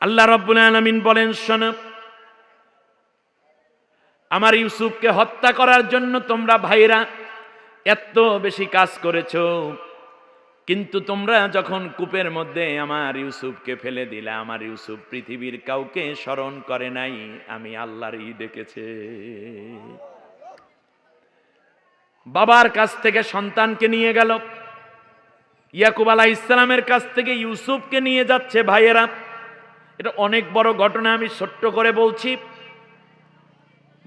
আল্লাহ রব্বুল আলমিন বলেন, শোন, আমার ইউসুফকে হত্যা করার জন্য তোমরা ভাইরা এত বেশি কাজ করেছ, কিন্তু তোমরা যখন কূপের মধ্যে আমার ইউসুফকে ফেলে দিলে, আমার ইউসুফ পৃথিবীর কাউকে স্মরণ করে নাই, আমি আল্লাহরই ডেকেছে বাবার কাছ থেকে সন্তানকে নিয়ে গেল, ইয়াকুব আলাহ ইসলামের কাছ থেকে ইউসুফকে নিয়ে যাচ্ছে ভাইয়েরা। এটা অনেক বড় ঘটনা আমি ছোট্ট করে বলছি।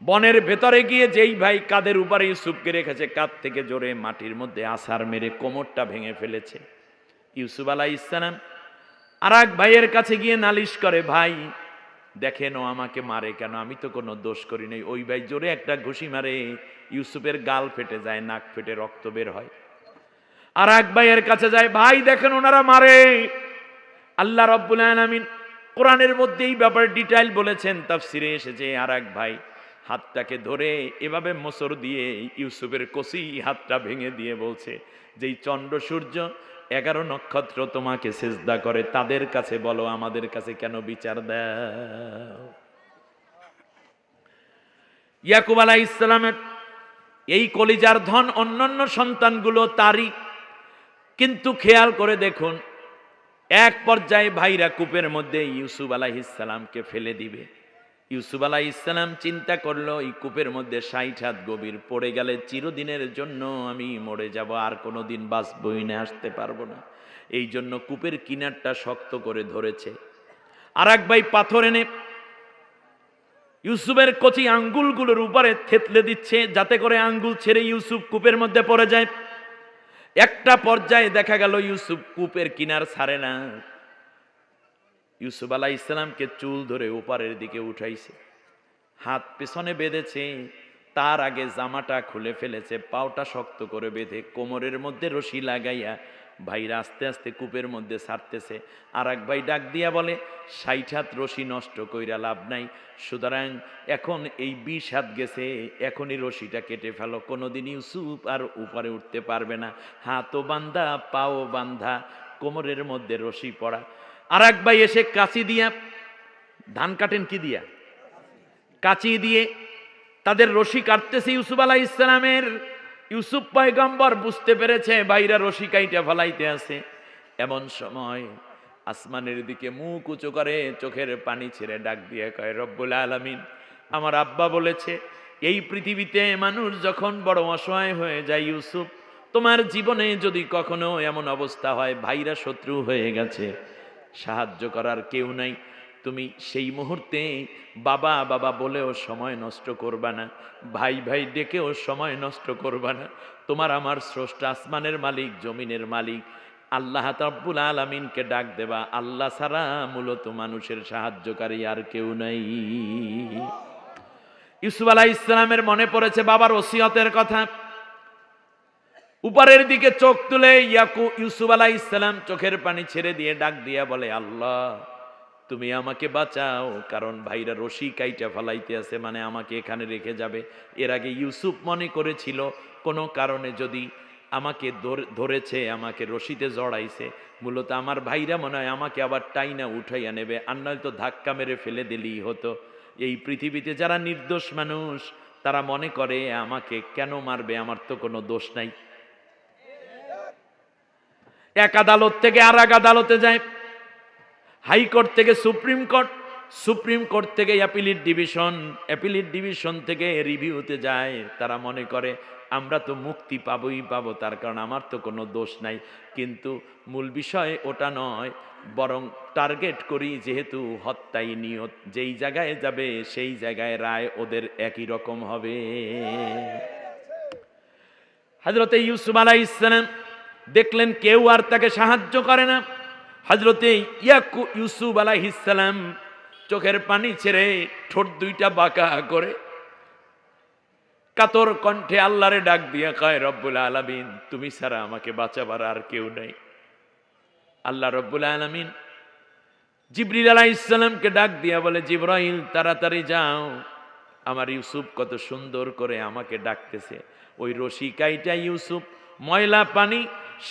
বনের ভেতরে গিয়ে যেই ভাই কাদের উপরে ইউসুফকে রেখেছে কাদ থেকে জোরে মাটির মধ্যে আসার মেরে কোমরটা ভেঙে ফেলেছে। ইউসুফ আলাহ ইসলাম আর এক ভাইয়ের কাছে গিয়ে নালিশ করে, ভাই, দেখেন ও আমাকে মারে কেন? আমি তো কোনো দোষ করি নাই। ওই ভাই জোরে একটা ঘুষি মারে, ইউসুফের গাল ফেটে যায়, নাক ফেটে রক্ত বের হয়। আর এক ভাইয়ের কাছে যায়, ভাই, দেখেন ওনারা মারে। আল্লাহ রব্বুল আলামিন কোরআনের মধ্যে এই ব্যাপারে ডিটেইল বলেছেন, তাফসিরে এসেছে আর এক ভাই হাতটাকে ধরে এভাবে মোসর দিয়ে ইউসুফের কষি হাতটা ভেঙে দিয়ে বলছে, যেই চন্দ্র সূর্য এগারো নক্ষত্র তোমাকে সেজদা করে, তাদের কাছে বলো, আমাদের কাছে কেন বিচার দাও? আলাহ ইসলামের এই কলিজার ধন অন্যান্য সন্তানগুলো তারই, কিন্তু খেয়াল করে দেখুন এক পর্যায়ে ভাইরা কূপের মধ্যে ইউসুফ আলাহিসাল্লামকে ফেলে দিবে। ইউসুফ আলাহ ইসলাম চিন্তা করল, এই কূপের মধ্যে ষাট হাত গভীর পড়ে গেলে চিরদিনের জন্য আমি মরে যাব, আর কোনো দিন বাঁচবই না, আসতে পারব না। এই জন্য কূপের কিনারটা শক্ত করে ধরেছে। আর এক ভাই পাথর এনে ইউসুফের কচি আঙ্গুলগুলোর উপরে থেতলে দিচ্ছে, যাতে করে আঙ্গুল ছেড়ে ইউসুফ কূপের মধ্যে পড়ে যায়। একটা পর্যায়ে দেখা গেল ইউসুফ কূপের কিনার ছাড়ে না। ইউসুফ আলাহ ইসলামকে চুল ধরে ওপারের দিকে উঠাইছে। হাত পেছনে বেঁধেছে, তার আগে জামাটা খুলে ফেলেছে, পাওটা শক্ত করে বেঁধে কোমরের মধ্যে রশি লাগাইয়া ভাইরা আস্তে আস্তে কূপের মধ্যে ছাড়তেছে। আর এক ভাই ডাক দিয়া বলে, ষাট হাত রশি নষ্ট কইরা লাভ নাই। সুতরাং এখন এই বিষ হাত গেছে, এখনই রশিটা কেটে ফেলো। কোনোদিন ইউসুফ আর উপরে উঠতে পারবে না। হাতও বান্ধা, পাও বান্ধা, কোমরের মধ্যে রশি পড়া। আর এক ভাই এসে কাঁচি দিয়া, ধান কাটেন কি দিয়া? কাঁচি দিয়ে, তাদের রশি কাটতেছে ইউসুফ আলাহ ইসলামের ইউসুফ পয়গম্বর বুঝতে পেরেছে, বাইরা রশি কাইটা ফলাইতে আছে। এমন সময় আসমানের দিকে মুখ উঁচু করে চোখের পানি ছেড়ে ডাক দিয়ে কয়, রব্বুল আলমিন। আমার আব্বা বলেছে, এই পৃথিবীতে মানুষ যখন বড় অসহায় হয়ে যায় ইউসুফ, তোমার জীবনে যদি কখনো এমন অবস্থা হয়, ভাইরা শত্রু হয়ে গেছে। সাহায্য করার কেউ নাই। তুমি সেই মুহূর্তে বাবা বাবা বলেও সময় নষ্ট করবা না। ভাই ভাই ডেকেও সময় নষ্ট করবা না। তোমার আমার স্রষ্টা আসমানের মালিক, জমিনের মালিক। আল্লাহ তাব্বুল আলমিনকে ডাক দেবা। আল্লাহ ছাড়া মূলত মানুষের সাহায্যকারী আর কেউ নাই। ইউসুফ আলাহ ইসলামের মনে পড়েছে বাবার ওসিয়তের কথা। উপরের দিকে চোখ তুলে ইয়াকু ইউসুফ আলাহ ইসলাম চোখের পানি ছেড়ে দিয়ে ডাক দিয়া বলে, আল্লাহ তুমি আমাকে বাঁচাও, কারণ ভাইরা রশি কাইটা ফালাইতে আছে মানে আমাকে এখানে রেখে যাবে। এর আগে ইউসুফ মনে করেছিল, কোনো কারণে যদি আমাকে ধরেছে, আমাকে রশিতে জড়াইছে, মূলত আমার ভাইরা মনে হয় আমাকে আবার টাইনা উঠাইয়া নেবে, আর নয়তো ধাক্কা মেরে ফেলে দিলেই হতো। এই পৃথিবীতে যারা নির্দোষ মানুষ, তারা মনে করে, আমাকে কেন মারবে, আমার তো কোনো দোষ নাই। এক আদালত থেকে আর এক আদালতে যায়। হাইকোর্ট থেকে সুপ্রিম কোর্ট সুপ্রিম কোর্ট থেকে অ্যাপিলিট ডিভিশন অ্যাপিলিট ডিভিশন থেকে রিভিউতে যায়, তারা মনে করে, আমরা তো মুক্তি পাবই, পাবো তার কারণ আমার তো কোনো দোষ নাই। কিন্তু মূল বিষয় ওটা নয়, বরং টার্গেট করি যেহেতু হত্যাই নিয়ত, যেই জায়গায় যাবে সেই জায়গায় রায় ওদের একই রকম হবে। হাজরতে ইউসুফ আলাহ ইসলাম দেখলেন কেউ আর তাকে সাহায্য করে না। হজরতে ইয়াকু ইউসুফ আলাহিসাল্লাম চোখের পানি ছেড়ে ঠোঁট দুইটা বাঁকা করে কাতর কণ্ঠে আল্লাহরে ডাক দিয়া কয়, রব্বুল আলমিন, তুমি ছাড়া আমাকে বাঁচাবার আর কেউ নেই। আল্লাহ রব্বুল আলমিন জিবরিল আলাহ ইসলামকে ডাক দিয়া বলে, জিব্রাইল, তাড়াতাড়ি যাও। আমার ইউসুফ কত সুন্দর করে আমাকে ডাকতেছে। ওই রশি কাইটা ইউসুফ, ময়লা পানি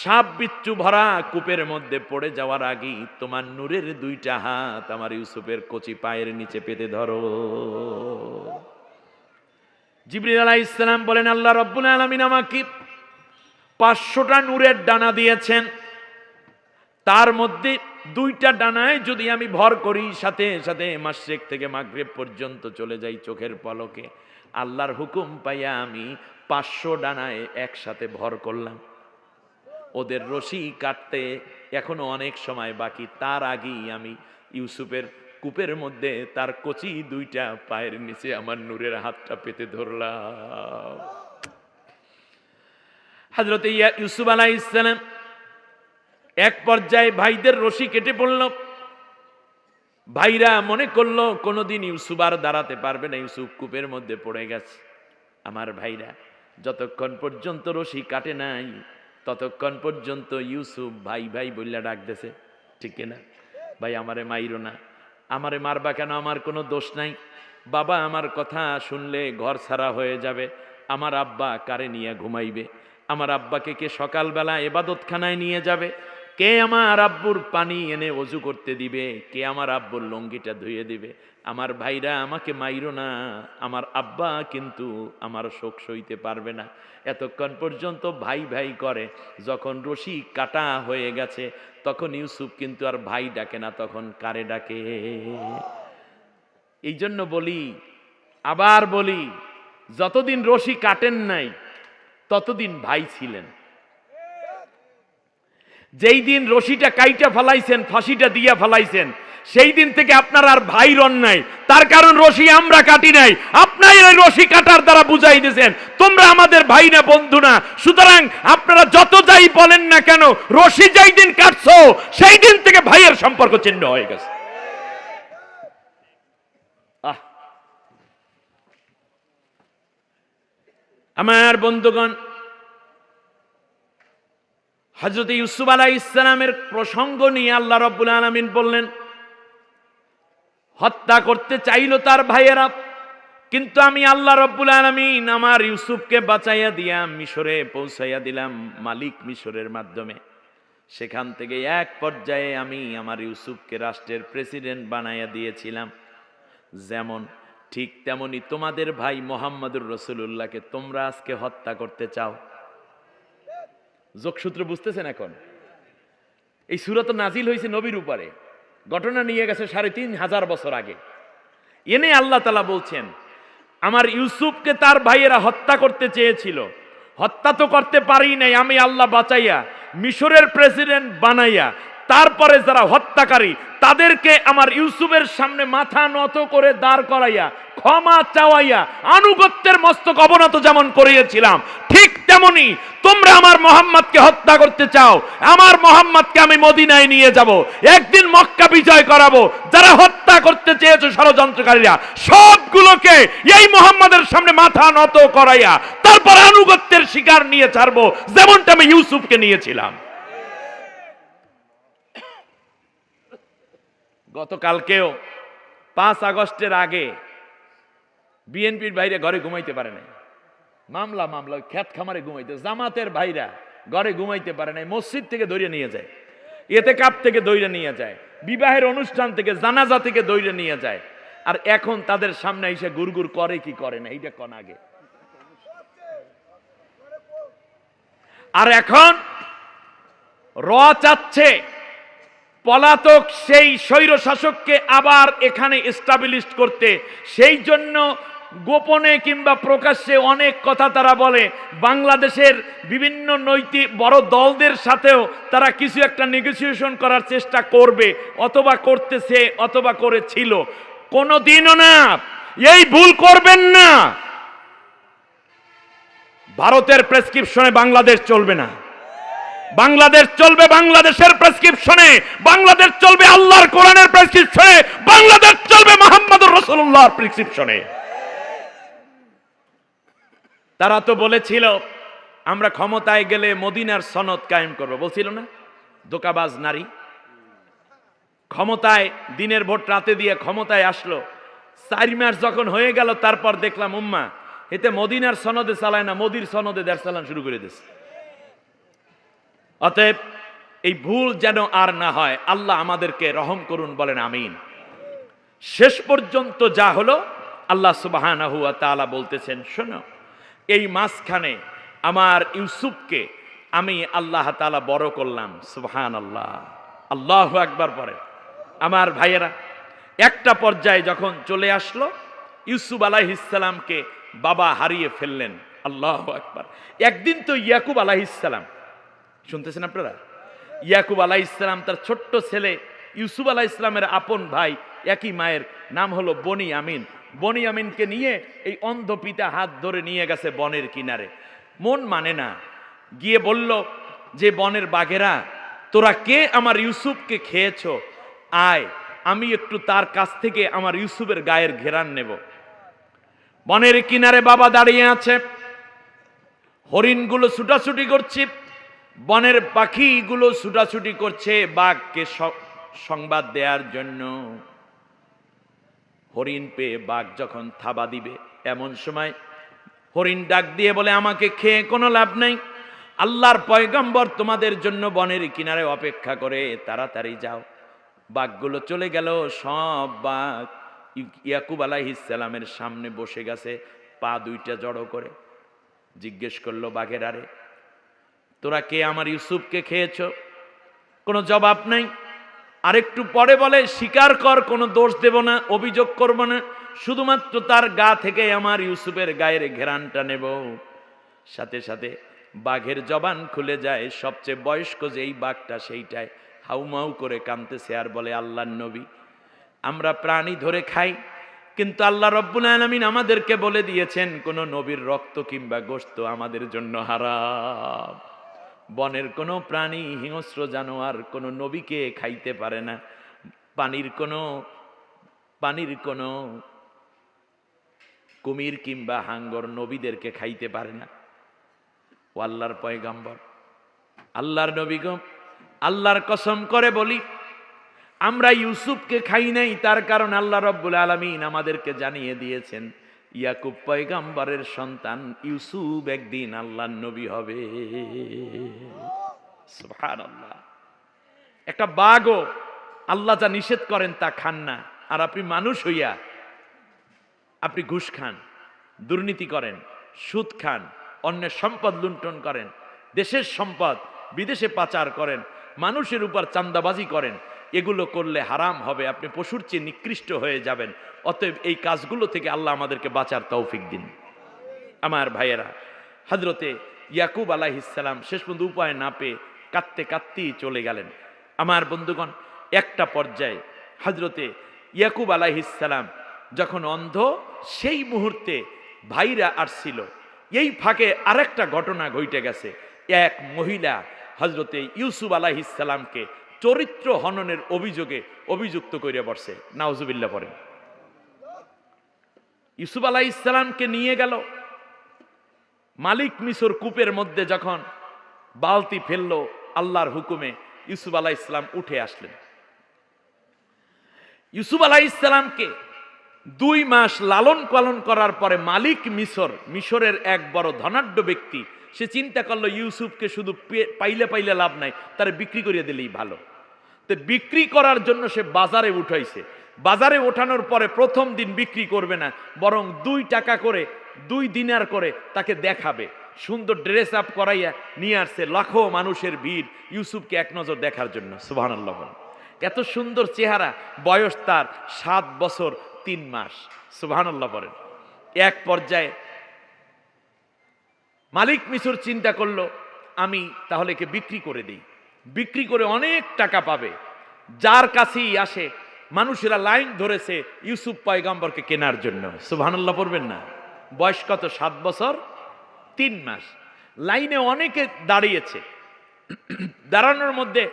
সাপ বিচ্ছু ভরা কূপের মধ্যে পড়ে যাওয়ার আগেই তোমার নূরের দুইটা হাত আমার ইউসুফের কচি পায়ের নিচে পেতে ধরো। জিবরিল আলাইহিস সালাম বলেন, আল্লাহ রব্বুল আলামিন আমাকে পাঁচশোটা নূরের ডানা দিয়েছেন। তার মধ্যে দুইটা ডানায় যদি আমি ভর করি, সাথে সাথে মাসেক থেকে মাগরেব পর্যন্ত চলে যাই চোখের পলকে। আল্লাহর হুকুম পাইয়া আমি পাঁচশো ডানায় একসাথে ভর করলাম। ওদের রশি কাটতে এখনও অনেক সময় বাকি। তার আগেই আমি ইউসুফের কূপের মধ্যে তার কচি দুইটা পায়ের নিচে আমার নূরের হাতটা পেতে ধরলাম। হাজরত ইউসুফ আলাহ ইসলাম এক পর্যায়ে ভাইদের রশি কেটে পড়ল। ভাইরা মনে করল, কোনোদিন ইউসুফ আর দাঁড়াতে পারবে না, ইউসুফ কূপের মধ্যে পড়ে গেছে। আমার ভাইরা, যতক্ষণ পর্যন্ত রশি কাটে নাই ততক্ষণ পর্যন্ত ইউসুফ ভাই ভাই বললা ডাকতেছে ঠিক না ভাই, আমারে মাইরো না। আমারে মারবা কেন? আমার কোনো দোষ নাই। বাবা, আমার কথা শুনলে ঘর ছাড়া হয়ে যাবে। আমার আব্বা কারে নিয়ে ঘুমাইবে? আমার আব্বাকে কে সকালবেলা এবাদতখানায় নিয়ে যাবে? কে আমার আব্বুর পানি এনে অজু করতে দিবে? কে আমার আব্বুর লঙ্গিটা ধুয়ে দিবে? আমার ভাইরা আমাকে মাইরো না। আমার আব্বা কিন্তু আমার শোক সইতে পারবে না। এতক্ষণ পর্যন্ত ভাই ভাই করে, যখন রশি কাটা হয়ে গেছে, তখন ইউসুফ কিন্তু আর ভাই ডাকে না, তখন কারে ডাকে? এই জন্য বলি, আবার বলি, যতদিন রশি কাটেন নাই, ততদিন ভাই ছিলেন। যেই দিন রশিটা কাইটা ফেলাইছেন, ফাঁসিটা দিয়া ফেলাইছেন, সেই দিন থেকে আপনার আর ভাই রন নাই তার কারণ রশি আমরা কাটি নাই। আপনাই ওই রশি কাটার দ্বারা বুঝাই দিয়েছেন, তোমরা আমাদের ভাই না বন্ধু না। সুতরাং আপনারা যত যাই বলেন না কেন, রশি যেই দিন কাটছো, সেই দিন থেকে ভাইয়ের সম্পর্ক চিহ্ন হয়ে গেছে। আমার বন্ধুগণ হজরত ইউসুফ আলাহ ইসলামের প্রসঙ্গ নিয়ে আল্লাহ রব্বুল আলমিন বললেন, হত্যা করতে চাইল তার ভাইয়েরা, কিন্তু আমি আল্লাহ রব্বুল আলমিন আমার ইউসুফকে বাঁচাইয়া দিয়া মিশরে পৌঁছাইয়া দিলাম, মালিক মিশরের মাধ্যমে। সেখান থেকে এক পর্যায়ে আমি আমার ইউসুফকে রাষ্ট্রের প্রেসিডেন্ট বানাইয়া দিয়েছিলাম। যেমন, ঠিক তেমনি তোমাদের ভাই মোহাম্মদুর রসুল্লাহকে তোমরা আজকে হত্যা করতে চাও। যোগসূত্র বুঝতেছেন এখন। এই সুরত নাজিল হয়েছে নবীর উপরে। ঘটনা নিয়ে গেছে সাড়ে তিন হাজার বছর আগে। এনে আল্লাহ তালা বলছেন, আমার ইউসুফকে তার ভাইয়েরা হত্যা করতে চেয়েছিল। হত্যা তো করতে পারি নাই, আমি আল্লাহ বাঁচাইয়া মিশরের প্রেসিডেন্ট বানাইয়া, তারপরে যারা হত্যাকারী তাদেরকে আমার ইউসুফের সামনে মাথা নত করে দাঁড় করাইয়া, ক্ষমা চাওয়াইয়া, আনুগত্যের মস্তক অবনত যেমন করিয়েছিলাম, ঠিক তেমনি তোমরা আমার মোহাম্মদকে হত্যা করতে চাও। আমার মোহাম্মদকে আমি মদিনায় নিয়ে যাব। একদিন মক্কা বিজয় করাবো। যারা হত্যা করতে চেয়েছে ষড়যন্ত্রকারীরা, সবগুলোকে এই মোহাম্মদের সামনে মাথা নত করাইয়া, তারপর আনুগত্যের শিকার নিয়ে ছাড়বো, যেমনটা আমি ইউসুফকে নিয়েছিলাম। গতকালকেও পাঁচ আগস্টের আগে বিএনপির বাইরে ঘরে ঘুমাইতে পারে নাই। মামলা মামলা খ্যাত খামারে ঘুমাইতে, জামাতের ভাইরা ঘরে ঘুমাইতে পারে নাই, মসজিদ থেকে দৌড়ে নিয়ে যায় এতে কাপ থেকে দৌড়ে নিয়ে যায়, বিবাহের অনুষ্ঠান থেকে, জানাজা থেকে দৌড়ে নিয়ে যায়, আর এখন তাদের সামনে এসে গুরগুর করে কি করে না, এইটা কোন আগে? আর এখন র চাচ্ছে পলাতক সেই স্বৈর শাসককে আবার এখানে এস্টাবলিশ করতে। সেই জন্য গোপনে কিংবা প্রকাশ্যে অনেক কথা তারা বলে। বাংলাদেশের বিভিন্ন নৈতিক বড় দলদের সাথেও তারা কিছু একটা নেগোসিয়েশন করার চেষ্টা করবে, অথবা করতেছে, অথবা করেছিল। কোনো দিনও না, এই ভুল করবেন না। ভারতের প্রেসক্রিপশনে বাংলাদেশ চলবে না। বাংলাদেশ চলবে বাংলাদেশের প্রেসক্রিপশনে বাংলাদেশ চলবে আল্লাহর কোরআনের প্রেসক্রিপশনে বাংলাদেশ চলবে মোহাম্মদুর রসুল্লাহর প্রেসক্রিপশনে তারা তো বলেছিল, আমরা ক্ষমতায় গেলে মদিনার সনদ কায়েম করব। বলছিল না? দোকাবাজ নারী। ক্ষমতায়, দিনের ভোট রাতে দিয়ে ক্ষমতায় আসলো। চার মাস যখন হয়ে গেল, তারপর দেখলাম, উম্মা, এতে মদিনার সনদে চালায় না, মোদির সনদে দেড় চালান শুরু করে দিচ্ছে অতএব এই ভুল যেন আর না হয়, আল্লাহ আমাদেরকে রহম করুন বলেন, আমিন। শেষ পর্যন্ত যা হলো, আল্লাহ সুবাহানাহু ওয়া তাআলা বলতেছেন, শোনো, এই মাঝখানে আমার ইউসুফকে আমি আল্লাহ তাআলা বড় করলাম সুবহান আল্লাহ আল্লাহ একবার পরে। আমার ভাইয়েরা, একটা পর্যায়ে যখন চলে আসলো, ইউসুফ আলাইহিসসালামকে বাবা হারিয়ে ফেললেন, আল্লাহ একবার একদিন তো ইয়াকুব আলাইহিসসালাম শুনতেছেন আপনারা? ইয়াকুব আলাহ ইসলাম তার ছোট্ট ছেলে ইউসুফ আলাহ ইসলামের আপন ভাই, একই মায়ের নাম হলো বনি আমিন। বনি আমিনকে নিয়ে এই অন্ধ পিতা হাত ধরে নিয়ে গেছে বনের কিনারে। মন মানে না। গিয়ে বলল, যে বনের বাঘেরা, তোরা কে আমার ইউসুফকে খেয়েছ? আয়, আমি একটু তার কাছ থেকে আমার ইউসুফের গায়ের ঘেরান নেব। বনের কিনারে বাবা দাঁড়িয়ে আছে। হরিণগুলো ছুটাছুটি করছে। বনের পাখিগুলো ছুটাছুটি করছে বাঘকে সংবাদ দেওয়ার জন্য। হরিণ পেয়ে বাঘ যখন থাবা দিবে, এমন সময় হরিণ ডাক দিয়ে বলে, আমাকে খেয়ে কোনো লাভ নাই। আল্লাহর পয়গম্বর তোমাদের জন্য বনের কিনারে অপেক্ষা করে, তাড়াতাড়ি যাও। বাঘগুলো চলে গেল, সব বাঘ ইয়াকুব আলাইহিসসালামের সামনে বসে গেছে, পা দুইটা জড়ো করে। জিজ্ঞেস করল, বাঘের আরে তোরা কে আমার ইউসুফকে খেয়েছ? কোনো জবাব নাই। আরেকটু পরে বলে, স্বীকার কর, কোনো দোষ দেব না, অভিযোগ করব না। শুধুমাত্র তার গা থেকে আমার ইউসুফের গায়ের ঘেরানটা নেব। সাথে সাথে বাঘের জবান খুলে যায়। সবচেয়ে বয়স্ক যেই বাঘটা সেইটায় হাউমাউ করে কামতেছে আর বলে আল্লাহ নবী, আমরা প্রাণী ধরে খাই, কিন্তু আল্লাহ রব্বুল আলমিন আমাদেরকে বলে দিয়েছেন, কোনো নবীর রক্ত কিংবা গোস্ত আমাদের জন্য হারাম। বনের কোনো প্রাণী হিংস্র জানোয়ার কোনো নবীকে খাইতে পারে না। পানির কোনো পানির কোনো কুমির কিংবা হাঙ্গর নবীদেরকে খাইতে পারে না। ও আল্লাহর পয়গাম্বর, আল্লাহর নবীগম আল্লাহর কসম করে বলি, আমরা ইউসুফকে খাই নাই, তার কারণ আল্লাহ রব্বুল আলমিন আমাদেরকে জানিয়ে দিয়েছেন। ইয়াকুব পয়গাম্বরের সন্তান ইউসুফ একদিন আল্লাহর নবী হবে। একটা বাঘও আল্লাহ যা নিষেধ করেন তা খান না আর আপনি মানুষ হইয়া আপনি ঘুষ খান, দুর্নীতি করেন, সুদ খান, অন্যের সম্পদ লুণ্ঠন করেন, দেশের সম্পদ বিদেশে পাচার করেন, মানুষের উপর চান্দাবাজি করেন এগুলো করলে হারাম হবে, আপনি পশুর চেয়ে নিকৃষ্ট হয়ে যাবেন। অতএব এই কাজগুলো থেকে আল্লাহ আমাদেরকে বাঁচার তৌফিক দিন। আমার ভাইয়েরা হজরতে ইয়াকুব আলাইহিসাল্লাম শেষ পর্যন্ত উপায় না পেয়ে কাঁদতে কাঁদতেই চলে গেলেন। আমার বন্ধুগণ, একটা পর্যায়ে হজরতে ইয়াকুব আলাইহিসাল্লাম যখন অন্ধ, সেই মুহূর্তে ভাইরা আসছিল। এই ফাঁকে আরেকটা ঘটনা ঘটে গেছে। এক মহিলা হজরতে ইউসুফ আলাইহিসাল্লামকে চরিত্র হননের অভিযোগে অভিযুক্ত করে বসছে নাওজুবিল্লা পড়েন। ইউসুফ আলাহ ইসলামকে নিয়ে গেল। মালিক মিশর কূপের মধ্যে যখন বালতি ফেলল, আল্লাহর হুকুমে ইউসুফ আলাহ ইসলাম উঠে আসলেন। ইউসুফ আলাহ ইসলামকে দুই মাস লালন পালন করার পরে মালিক মিশর, মিশরের এক বড় ধনাঢ্য ব্যক্তি, সে চিন্তা করল, ইউসুফকে শুধু পাইলে পাইলে লাভ নাই, তার বিক্রি করিয়ে দিলেই ভালো। বিক্রি করার জন্য সে বাজারে উঠাইছে। বাজারে ওঠানোর পরে প্রথম দিন বিক্রি করবে না, বরং দুই টাকা করে, দুই দিনার করে তাকে দেখাবে। সুন্দর ড্রেস আপ করাইয়া নিয়ে আসছে লাখো মানুষের ভিড় ইউসুফকে এক নজর দেখার জন্য বলেন। এত সুন্দর চেহারা, বয়স তার সাত বছর তিন মাস, সুবহানাল্লাহ বলেন। এক পর্যায়ে মালিক মিশর চিন্তা করল, আমি তাহলে একে বিক্রি করে দিই। বিক্রি করে অনেক টাকা পাবে। যার কাছেই আসে, মানুষেরা লাইন ধরেছে ইউসুফ পয়গাম্বরকে কেনার জন্য। সুবহানাল্লাহ পড়বেন না? বয়স কত? সাত বছর? তিন মাস। লাইনে অনেকে দাঁড়িয়েছে। দাঁড়ানোর মধ্যে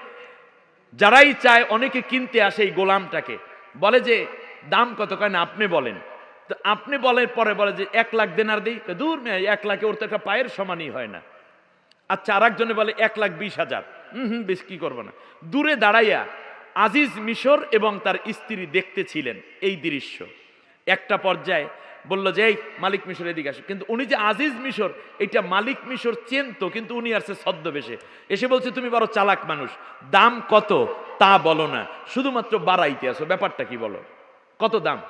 যারাই চায় অনেকে কিনতে আসে এই গোলামটাকে। বলে যে, দাম কত? কেন আপনি বলেন। তো আপনি বলেন পরে বলে যে, এক লাখ দেনার দিই। দূর মেয়ে, এক লাখে ওর তো একটা পায়ের সমানই হয় না। আচ্ছা আর একজনে বলে, এক লাখ বিশ হাজার। হুম হুম, বেশ কি করব না। দূরে দাঁড়াইয়া আজিজ মিশর এবং তার স্ত্রী দেখতে ছিলেন এই দৃশ্য। একটা পর্যায়ে বলল যে, এই মালিক মিশর এদিকে আসো। কিন্তু উনি যে আজিজ মিশর, এটা মালিক মিশর চেনতো, কিন্তু উনি আসছে ছদ্মবেশে। এসে বলছে, তুমি বড় চালাক মানুষ, দাম কত তা বলো না। শুধুমাত্র বাড়াইতে আসো, ব্যাপারটা কি বলো? কত দাম?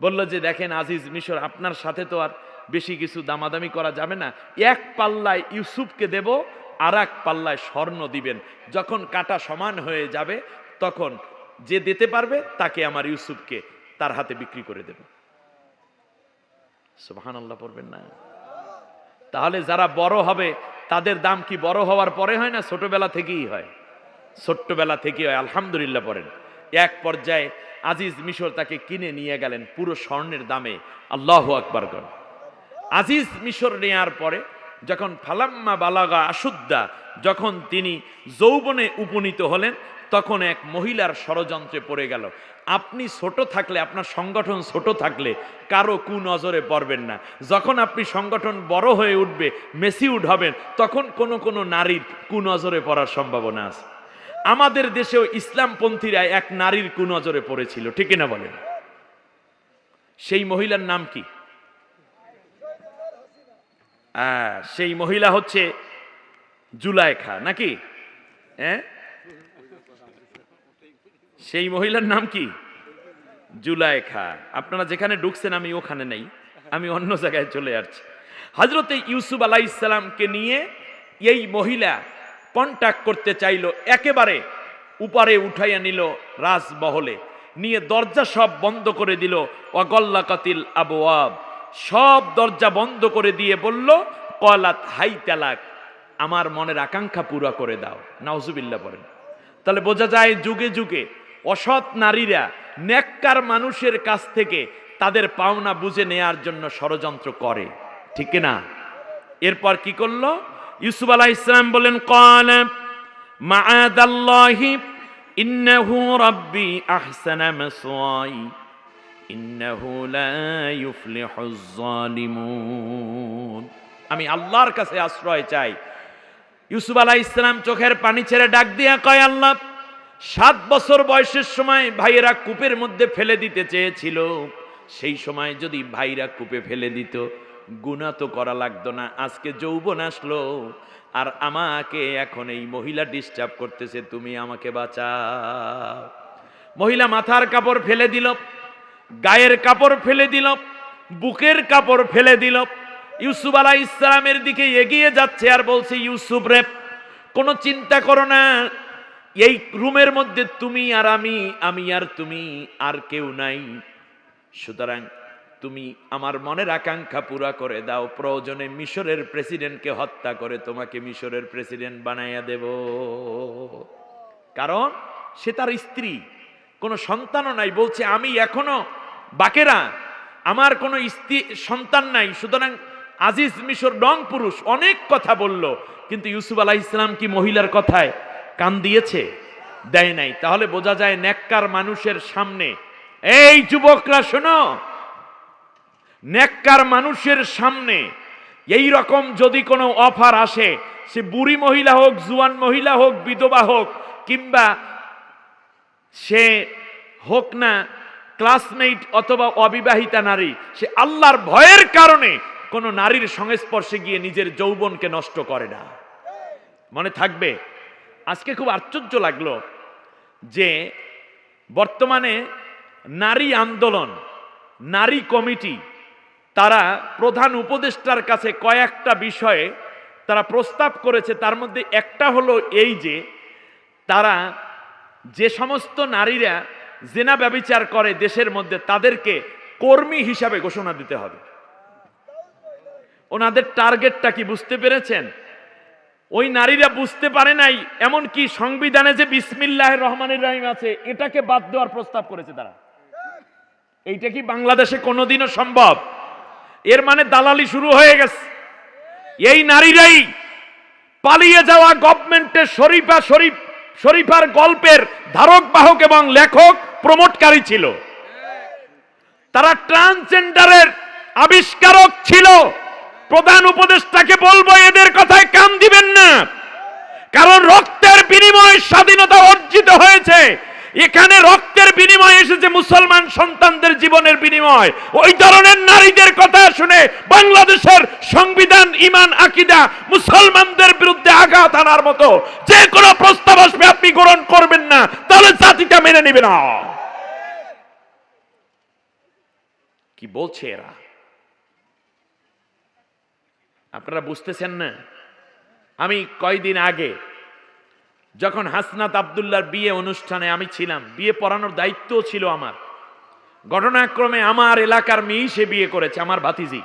বলল যে, দেখেন আজিজ মিশর, আপনার সাথে তো আর বেশি কিছু দামাদামি করা যাবে না। এক পাল্লায় ইউসুফকে দেব আর এক পাল্লায় স্বর্ণ দিবেন। যখন কাটা সমান হয়ে যাবে, তখন যে দিতে পারবে, তাকে আমার ইউসুফকে তার হাতে বিক্রি করে দেব। সুবহান আল্লাহ পড়বেন না? তাহলে যারা বড় হবে, তাদের দাম কি বড় হওয়ার পরে হয় না ছোটবেলা থেকেই হয়? ছোট্টবেলা থেকে হয়, আলহামদুলিল্লাহ পড়েন। এক পর্যায়ে আজিজ মিশর তাকে কিনে নিয়ে গেলেন পুরো স্বর্ণের দামে। আল্লাহ আকবার আজিজ মিশর নেয়ার পরে যখন ফালাম্মা বালাগা আশুদ্দা, যখন তিনি যৌবনে উপনীত হলেন, তখন এক মহিলার ষড়যন্ত্রে পড়ে গেল। আপনি ছোট থাকলে, আপনার সংগঠন ছোট থাকলে, কারও কুনজরে পড়বেন না। যখন আপনি সংগঠন বড় হয়ে উঠবে মেসিউড হবেন, তখন কোনো কোনো নারীর কুনজরে পড়ার সম্ভাবনা আছে। আমাদের দেশেও ইসলামপন্থীরা এক নারীর কুনজরে পড়েছিল, ঠিক না বলেন? সেই মহিলার নাম কি? সেই মহিলা হচ্ছে জুলাইখা, নাকি? হ্যাঁ? সেই মহিলার নাম কি? জুলাইখা। আপনারা যেখানে ঢুকছেন, আমি ওখানে নেই। আমি অন্য জায়গায় চলে আসছি হজরতে ইউসুফ আলাহ ইসলামকে নিয়ে এই মহিলা কন্ট্যাক্ট করতে চাইলো, একেবারে উপারে উঠাইয়া নিল রাজমহলে। নিয়ে দরজা সব বন্ধ করে দিল অগল্লা কাতিল আবওয়াব। সব দরজা বন্ধ করে দিয়ে বলল, কলাত হাই তালাক আমার মনের আকাঙ্ক্ষা পুরা করে দাও। নাউজুবিল্লা পড়েন। তাহলে বোঝা যায় যুগে যুগে অসৎ নারীরা নেককার মানুষের কাছ থেকে তাদের পাওনা বুঝে নেয়ার জন্য ষড়যন্ত্র করে। ঠিক না এরপর কি করল? ইউসুফ আলাহ ইসলাম বলেন কল মাআদাল্লাহি আহসানা আমি আল্লাহর কাছে আশ্রয় চাই। ইউসুফ আলাহ ইসলাম চোখের পানি ছেড়ে ডাক দিয়া কয়, আল্লাহ, সাত বছর বয়সের সময় ভাইয়েরা কূপের মধ্যে ফেলে দিতে চেয়েছিল। সেই সময় যদি ভাইরা কূপে ফেলে দিত গুণা তো করা লাগতো না। আজকে যৌবন আসলো। আর আমাকে এখন এই মহিলা ডিস্টার্ব করতেছে, তুমি আমাকে বাঁচাও। মহিলা মাথার কাপড় ফেলে দিল। গায়ের কাপড় ফেলে দিল বুকের কাপড় ফেলে দিল ইউসুফ আলাহ ইসলামের দিকে এগিয়ে যাচ্ছে আর বলছে, ইউসুফ রে, কোনো চিন্তা করো না, এই রুমের মধ্যে তুমি আর আমি আমি আর তুমি আর কেউ নাই। সুতরাং তুমি আমার মনের আকাঙ্ক্ষা পুরা করে দাও, প্রয়োজনে মিশরের প্রেসিডেন্টকে হত্যা করে তোমাকে মিশরের প্রেসিডেন্ট বানাইয়া দেব। কারণ সে তার স্ত্রী। কোনো সন্তানও নাই, বলছে, আমি এখনও বাকেরা, আমার কোনো স্ত্রী, সন্তান নাই, সুতরাং আজিজ মিশর ডং পুরুষ। অনেক কথা বলল, কিন্তু ইউসুফ আলাহ ইসলাম কি মহিলার কথায় কান দিয়েছে? দেয় নাই। তাহলে বোঝা যায় নেককার মানুষের সামনে। এই যুবকরা, শোনো নেককার মানুষের সামনে এই রকম যদি কোনো অফার আসে, সে বুড়ি মহিলা হোক, জুয়ান মহিলা হোক, বিধবা হোক, কিংবা সে হোক না ক্লাসমেট অথবা অবিবাহিতা নারী, সে আল্লাহর ভয়ের কারণে কোনো নারীর সংস্পর্শে গিয়ে নিজের যৌবনকে নষ্ট করে না। মনে থাকবে, আজকে খুব আশ্চর্য লাগল যে বর্তমানে নারী আন্দোলন, নারী কমিটি, তারা প্রধান উপদেষ্টার কাছে কয়েকটা বিষয়ে তারা প্রস্তাব করেছে, তার মধ্যে একটা হলো এই যে তারা যে সমস্ত নারীরা জেনা ব্যবিচার করে দেশের মধ্যে, তাদেরকে কর্মী হিসাবে ঘোষণা দিতে হবে। ওনাদের টার্গেটটা কি বুঝতে পেরেছেন? ওই নারীরা বুঝতে পারে নাই এমন কি সংবিধানে যে বিসমিল্লাহ রহমানের রাহিম আছে, এটাকে বাদ দেওয়ার প্রস্তাব করেছে তারা। এইটা কি বাংলাদেশে কোনোদিনও সম্ভব? এর মানে দালালি শুরু হয়ে গেছে। এই নারীরাই পালিয়ে যাওয়া গভর্নমেন্টের শরীফা শরীফ শরীফার গল্পের ধারক, বাহক এবং লেখক, প্রমোটকারী ছিল। তারা ট্রান্সজেন্ডারের আবিষ্কারক ছিল। প্রধান উপদেষ্টাকে বলব, এদের কথায় কান দিবেন না। কারণ রক্তের বিনিময়ে স্বাধীনতা অর্জিত হয়েছে। এখানে রক্তের বিনিময় এসেছে মুসলমান সন্তানদের জীবনের বিনিময়। ওই ধরনের নারীদের কথা শুনে বাংলাদেশের সংবিধান, ইমান, আকিদা মুসলমানদের বিরুদ্ধে আঘাত আনার মতো যে কোনো প্রস্তাব আসবে, আপনি গ্রহণ করবেন না, তাহলে জাতিটা মেনে নেবে না। কি বলছে এরা? আপনারা বুঝতেছেন না? আমি কয়দিন আগে যখন হাসনাত আবদুল্লার বিয়ে অনুষ্ঠানে আমি ছিলাম, বিয়ে পড়ানোর দায়িত্বও ছিল আমার। ঘটনাক্রমে আমার এলাকার মেয়েই সে বিয়ে করেছে, আমার ভাতিজি।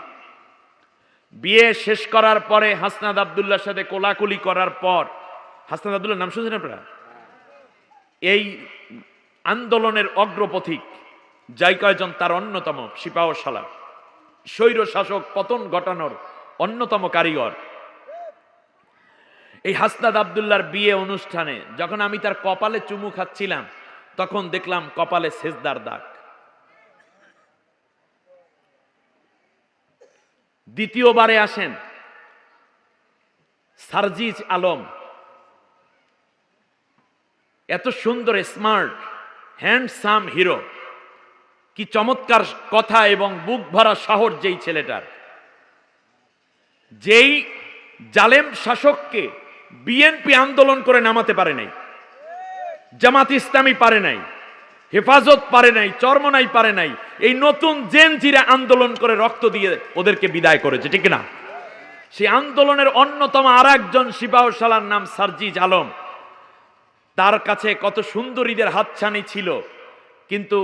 বিয়ে শেষ করার পরে হাসনাত আবদুল্লার সাথে কোলাকুলি করার পর, হাসনাত আবদুল্লার নাম শুনছেন আপনারা? এই আন্দোলনের অগ্রপথিক যাই কয়জন তার অন্যতম সিপাহ সালা স্বৈর শাসক পতন ঘটানোর অন্যতম কারিগর এই হাসনাদ আবদুল্লার বিয়ে অনুষ্ঠানে যখন আমি তার কপালে চুমু খাচ্ছিলাম, তখন দেখলাম কপালে সেজদার দাগ। দ্বিতীয়বারে আসেন সার্জিজ আলম। এত সুন্দর, স্মার্ট, হ্যান্ডসাম হিরো। কি চমৎকার কথা এবং বুক ভরা শহর যেই ছেলেটার। যেই জালেম শাসককে বিএনপি আন্দোলন করে নামাতে পারে নাই। জামাত ইসলামী পারে নাই। হেফাজত পারে নাই, চরমনাই পারে নাই। এই নতুন জেন জিরা আন্দোলন করে রক্ত দিয়ে ওদেরকে বিদায় করেছে, ঠিক না সেই আন্দোলনের অন্যতম আর একজন সিপাহ সালার নাম সার্জিজ আলম। তার কাছে কত সুন্দরীদের হাতছানি ছিল, কিন্তু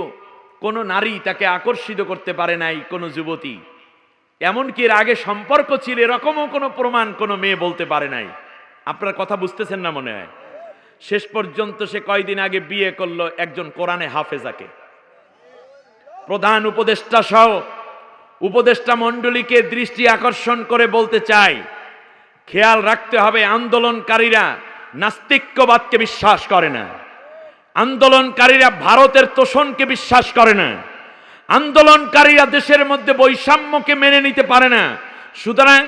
কোনো নারী তাকে আকর্ষিত করতে পারে নাই, কোনো যুবতী। এমনকি এর আগে সম্পর্ক ছিল এরকমও কোনো প্রমাণ কোনো মেয়ে বলতে পারে নাই। আপনার কথা বুঝতেছেন না মনে হয়? শেষ পর্যন্ত সে কয়দিন আগে বিয়ে করল একজন কোরআনে হাফেজাকে। প্রধান উপদেষ্টা সহ উপদেষ্টা মণ্ডলীকে দৃষ্টি আকর্ষণ করে বলতে চাই, খেয়াল রাখতে হবে আন্দোলনকারীরা নাস্তিক্যবাদকে বিশ্বাস করে না। আন্দোলনকারীরা ভারতের তোষণকে বিশ্বাস করে না। আন্দোলনকারীরা দেশের মধ্যে বৈষম্যকে মেনে নিতে পারে না। সুতরাং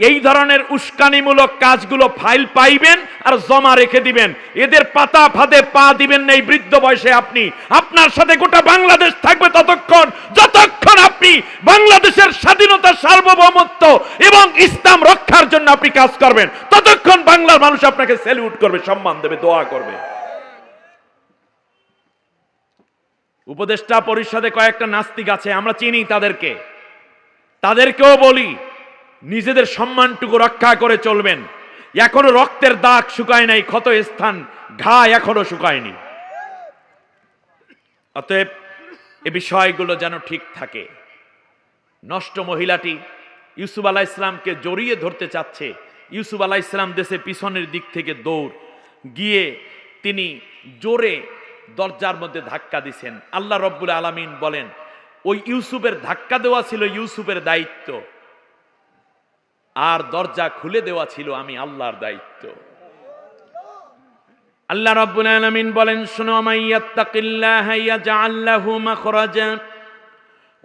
এই ধরনের উস্কানিমূলক কাজগুলো ফাইল পাইবেন আর জমা রেখে দিবেন। এদের পাতা ফাঁদে পা দিবেন না এই বৃদ্ধ বয়সে আপনি। আপনার সাথে গোটা বাংলাদেশ থাকবে ততক্ষণ, যতক্ষণ আপনি বাংলাদেশের স্বাধীনতা, সার্বভৌমত্ব এবং ইসলাম রক্ষার জন্য আপনি কাজ করবেন, ততক্ষণ বাংলার মানুষ আপনাকে স্যালিউট করবে, সম্মান দেবে, দোয়া করবে। উপদেষ্টা পরিষদে কয়েকটা নাস্তিক আছে, আমরা চিনি তাদেরকে। তাদেরকেও বলি নিজেদের সম্মানটুকু রক্ষা করে চলবেন। এখনও রক্তের দাগ শুকায় নাই, ক্ষত স্থান, ঘা এখনও শুকায়নি। অতএব এ বিষয়গুলো যেন ঠিক থাকে। নষ্ট মহিলাটি ইউসুফ আলাহ ইসলামকে জড়িয়ে ধরতে চাচ্ছে। ইউসুফ আলাহ ইসলাম দেশে পিছনের দিক থেকে দৌড়। গিয়ে তিনি জোরে দরজার মধ্যে ধাক্কা দিছেন। আল্লাহ রব্বুল আলামিন বলেন, ওই ইউসুফের ধাক্কা দেওয়া ছিল ইউসুফের দায়িত্ব। আর দরজা খুলে দেওয়া ছিল আমি আল্লাহর দায়িত্ব। আল্লাহ রাব্বুল আলামিন বলেন, শুনো মাইয়াত্তাকিল্লাহ ইয়াজআল লাহু মাখরাজা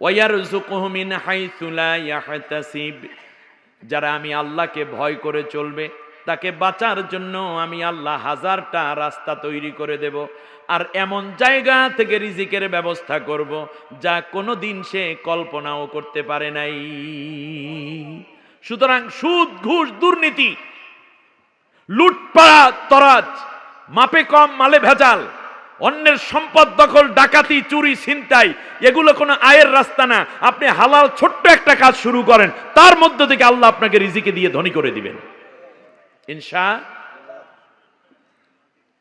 ওয়া ইয়ারযুকুহু মিন হাইসু লা ইয়াহতাসিব। যারা আমি আল্লাহকে ভয় করে চলবে, তাকে বাঁচার জন্য আমি আল্লাহ হাজারটা রাস্তা তৈরি করে দেব আর এমন জায়গা থেকে রিজিকের ব্যবস্থা করব যা কোনো দিন সে কল্পনাও করতে পারে নাই। সুতরাং সুদ, ঘুষ, দুর্নীতি লুটপাড়া তরাজ, মাপে কম, মালে ভেজাল, অন্যের সম্পদ দখল, ডাকাতি, চুরি, ছিনতাই, এগুলো কোনো আয়ের রাস্তা না। আপনি হালাল ছোট্ট একটা কাজ শুরু করেন, তার মধ্য থেকে আল্লাহ আপনাকে রিজিকে দিয়ে ধনী করে দিবেন। ইনশা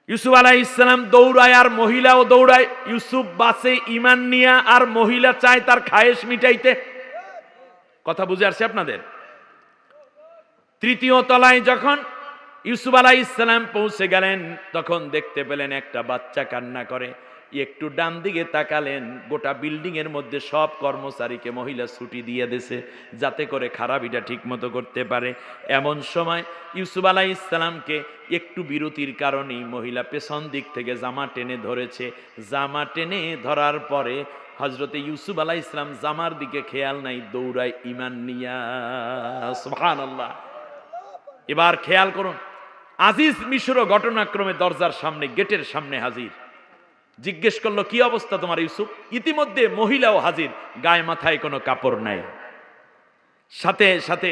ইউসুফ আলাহ ইসলাম দৌড়ায় আর মহিলাও দৌড়ায়। ইউসুফ বাসে ইমান নিয়া আর মহিলা চায় তার খায়েশ মিটাইতে। কথা বুঝে আসছে আপনাদের? তৃতীয় তলায় যখন ইউসুফ আলাহ ইসলাম পৌঁছে গেলেন, তখন দেখতে পেলেন একটা বাচ্চা কান্না করে। একটু ডান দিকে তাকালেন, গোটা বিল্ডিং এর মধ্যে সব কর্মচারীকে মহিলা ছুটি দিয়ে দিছে যাতে করে খারাপিটা ঠিক মতো করতে পারে। এমন সময় ইউসুফ আলাহ ইসলামকে একটু বিরতির কারণেই মহিলা পেছন দিক থেকে জামা টেনে ধরেছে। জামা টেনে ধরার পরে হজরতে ইউসুফ আলাহ ইসলাম জামার দিকে খেয়াল নাই, দৌড়ায় ইমান নিয়া সুহান আল্লাহ এবার খেয়াল করুন, আজিজ মিশরও ঘটনাক্রমে দরজার সামনে, গেটের সামনে হাজির। জিজ্ঞেস করল, কি অবস্থা তোমার ইউসুফ? ইতিমধ্যে মহিলাও হাজির, গায়ে মাথায় কোনো কাপড় নাই। সাথে সাথে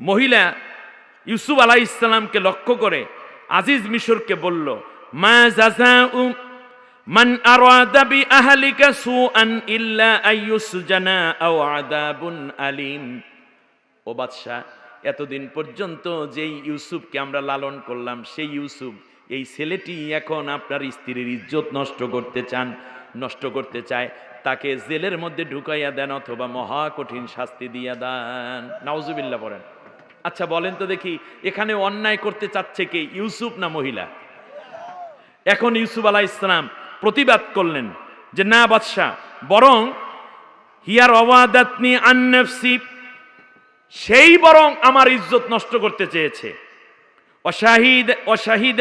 মহিলা ইউসুফ আলাহ ইসলামকে লক্ষ্য করে আজিজ মিশরকে বলল, মা মান ও বাদশাহ এতদিন পর্যন্ত যেই ইউসুফকে আমরা লালন করলাম, সেই ইউসুফ, এই ছেলেটি এখন আপনার স্ত্রীর ইজ্জত নষ্ট করতে চান, নষ্ট করতে চায়, তাকে জেলের মধ্যে ঢুকাইয়া দেন অথবা মহা কঠিন শাস্তি দিয়া দেন। নাউজুবিল্লাহ পড়েন। আচ্ছা বলেন তো দেখি, এখানে অন্যায় করতে চাচ্ছে কে, ইউসুফ না মহিলা? এখন ইউসুফ আলাহ ইসলাম প্রতিবাদ করলেন যে, না বাদশাহ, বরং হিয়ার অবাদাতনি আন্নফসি সেই বরং আমার ইজ্জত নষ্ট করতে চেয়েছে। অশাহিদ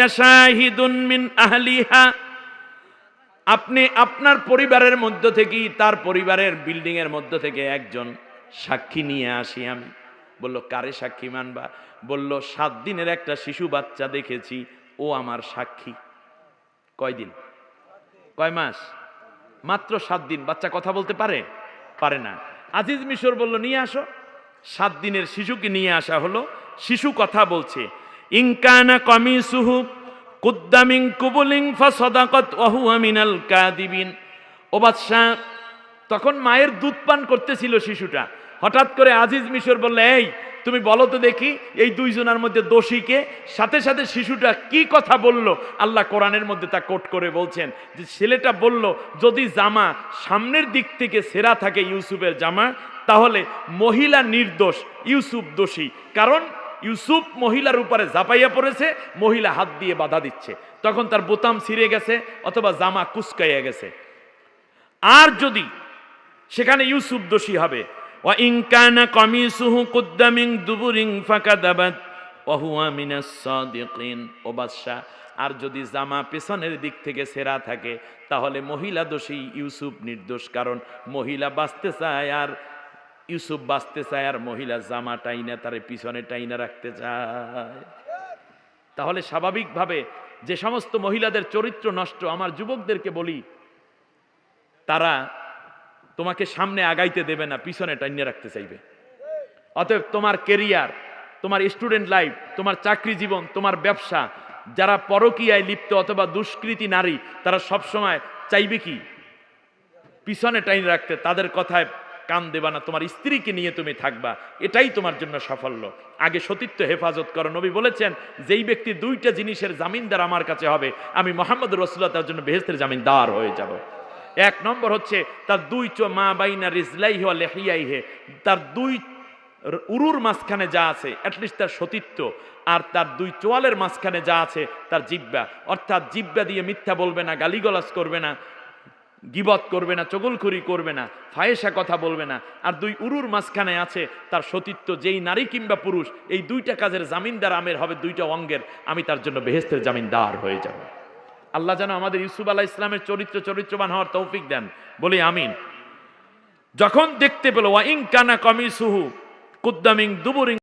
আপনি আপনার পরিবারের মধ্য থেকেই তার পরিবারের বিল্ডিং এর মধ্য থেকে একজন সাক্ষী নিয়ে আসি আমি। বলল, কারে সাক্ষী মানবা? বলল, সাত দিনের একটা শিশু বাচ্চা দেখেছি, ও আমার সাক্ষী। কয়দিন? কয় মাস? মাত্র সাত দিন। বাচ্চা কথা বলতে পারে? পারে না। আজিজ মিশর বলল, নিয়ে আসো। সাত দিনের শিশুকে নিয়ে আসা হলো। শিশু কথা বলছে ইনকানা কমিসুহু কুদ্দামিং কুবুলিং ফাসাদাকাত ওয়াহু মিনাল কাদিবিন। ও বাদশাহ, তখন মায়ের দুধ পান করতেছিল শিশুটা। হঠাৎ করে আজিজ মিশর বললে, এই, তুমি বলো তো দেখি, এই দুইজনের মধ্যে দোষীকে সাথে সাথে শিশুটা কি কথা বলল? আল্লাহ কোরআনের মধ্যে তা কোট করে বলছেন যে, ছেলেটা বলল, যদি জামা সামনের দিক থেকে সেরা থাকে ইউসুফের জামা তাহলে মহিলা নির্দোষ, ইউসুফ দোষী। কারণ ইউসুফ মহিলার উপরে ঝাঁপাইয়া পড়েছে, মহিলা হাত দিয়ে বাধা দিচ্ছে। তখন তার বোতাম ছিঁড়ে গেছে অথবা জামা কুচকাইয়া গেছে। আর যদি সেখানে ইউসুফ দোষী হবে ওয়া ইনকানা কমিসুহু কুদ্দামিং দুবুরিং ও বাদশা আর যদি জামা পেছনের দিক থেকে সেরা থাকে, তাহলে মহিলা দোষী ইউসুফ নির্দোষ। কারণ মহিলা বাঁচতে চায় আর ইউসুফ বাঁচতে চায় আর মহিলা জামা টাইনা তার পিছনে টাইনা রাখতে চায়। তাহলে স্বাভাবিকভাবে যে সমস্ত মহিলাদের চরিত্র নষ্ট, আমার যুবকদেরকে বলি, তারা তোমাকে সামনে আগাইতে দেবে না, পিছনে টাইনে রাখতে চাইবে। অতএব তোমার কেরিয়ার, তোমার স্টুডেন্ট লাইফ, তোমার চাকরি জীবন, তোমার ব্যবসা, যারা পরকীয়ায় লিপ্ত অথবা দুষ্কৃতি নারী, তারা সবসময় চাইবে কি? পিছনে টাইন রাখতে, তাদের কথায় কান দেবা না, তোমার স্ত্রীকে নিয়ে তুমি থাকবা। এটাই তোমার জন্য সাফল্য। আগে সতীত্ব হেফাজত করো। নবী বলেছেন, যেই ব্যক্তি দুইটা জিনিসের জামিনদার আমার কাছে হবে, আমি মোহাম্মদ রসুল্লাহ তার জন্য বেহেস্তের জামিনদার হয়ে যাব। এক নম্বর হচ্ছে, তার দুই চো মা বাইনা রিজলাই হে লেহিয়াই হে তার দুই উরুর মাঝখানে যা আছে অ্যাটলিস্ট তার সতীত্ব, আর তার দুই চোয়ালের মাঝখানে যা আছে, তার জিব্বা অর্থাৎ জিব্বা দিয়ে মিথ্যা বলবে না, গালিগলাজ করবে না। গিবত করবে না চগলখুরি করবে না ফায়েসা কথা বলবে না। আর দুই উরুর মাঝখানে আছে তার সতীত্ব, যেই নারী কিংবা পুরুষ, এই দুইটা কাজের জামিনদার আমের হবে দুইটা অঙ্গের, আমি তার জন্য বেহেস্তের জামিনদার হয়ে যাব। আল্লাহ যেন আমাদের ইউসুফ আলাহ ইসলামের চরিত্র চরিত্রবান হওয়ার তৌফিক দেন। বলি আমিন। যখন দেখতে পেল, ওয়া ইং কানা কমিসুহু কুদ্দামিং দুবুরিং